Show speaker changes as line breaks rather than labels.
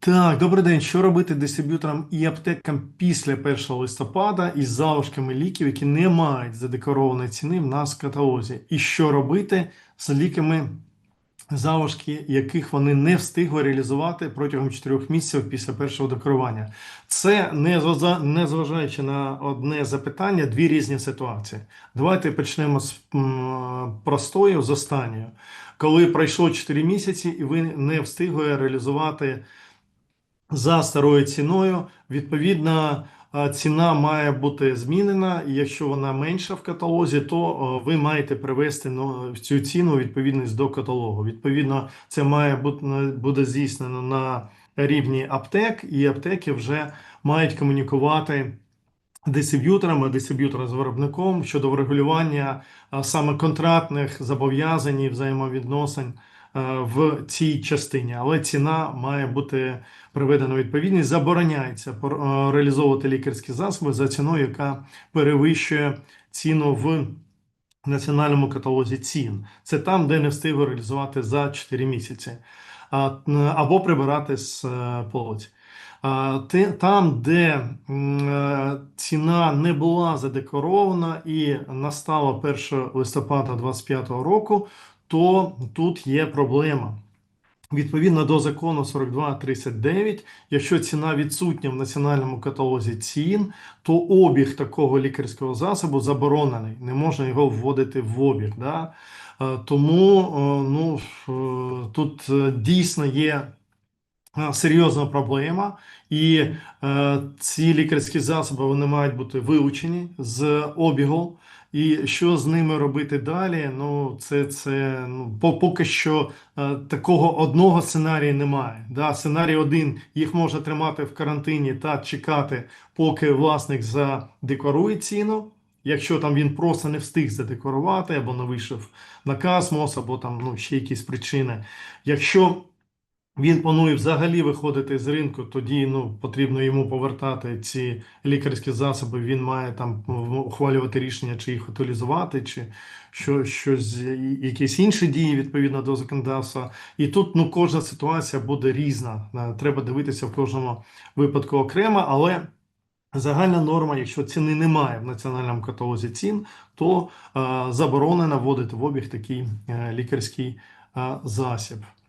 Так, добрий день. Що робити дистриб'юторам і аптекам після 1 листопада із залишками ліків, які не мають задекларованої ціни в нас в каталозі? І що робити з ліками, залишки яких вони не встигли реалізувати протягом 4 місяців після першого декларування? Це не зважа- незважаючи на одне запитання, дві різні ситуації. Давайте почнемо з м, простої, з останньої. Коли пройшло 4 місяці і ви не встигли реалізувати за старою ціною. Відповідно, е, ціна має бути змінена, і якщо вона менша в каталозі, то е, ви маєте привести ну, цю ціну відповідність до каталогу. Відповідно, це має бути здійснено на рівні аптек, і аптеки вже мають комунікувати. Дистриб'юторами, дистриб'ютором з виробником щодо врегулювання саме контрактних зобов'язань і взаємовідносин е, в цій частині, але ціна має бути приведена відповідність. Забороняється е, реалізовувати лікарські засоби за ціною, яка перевищує ціну в національному каталозі цін. Це там, де не встигли реалізувати за 4 місяці, або прибирати з е, те- Там, де е, ціна не була задекларована і настало 1 листопада 2025 року, то тут є проблема. Відповідно до закону 4239, якщо ціна відсутня в національному каталозі цін, то обіг такого лікарського засобу заборонений, не можна його вводити в обіг. Да? Е, Тому е, ну, е, тут дійсно є серйозна проблема, і ці лікарські засоби вони мають бути вилучені з обігу. І що з ними робити далі? Ну, це, це ну, поки що е, такого одного сценарію немає. Да? Сценарій один їх можна тримати в карантині та чекати, поки власник задекларує ціну. Якщо там він просто не встиг задекларувати, або не вийшов наказ МОЗ, або там ну, ще якісь причини. Якщо він планує взагалі виходити з ринку, тоді ну, потрібно йому повертати ці лікарські засоби. Він має там ухвалювати рішення, чи їх утилізувати, чи що, щось, якісь інші дії відповідно до законодавства. І тут ну, кожна ситуація буде різна. Е, Треба дивитися в кожному випадку окремо, але. Загальна норма, якщо ціни немає в національному каталозі цін, то е, заборонено вводити в обіг такий е, лікарський е, засіб.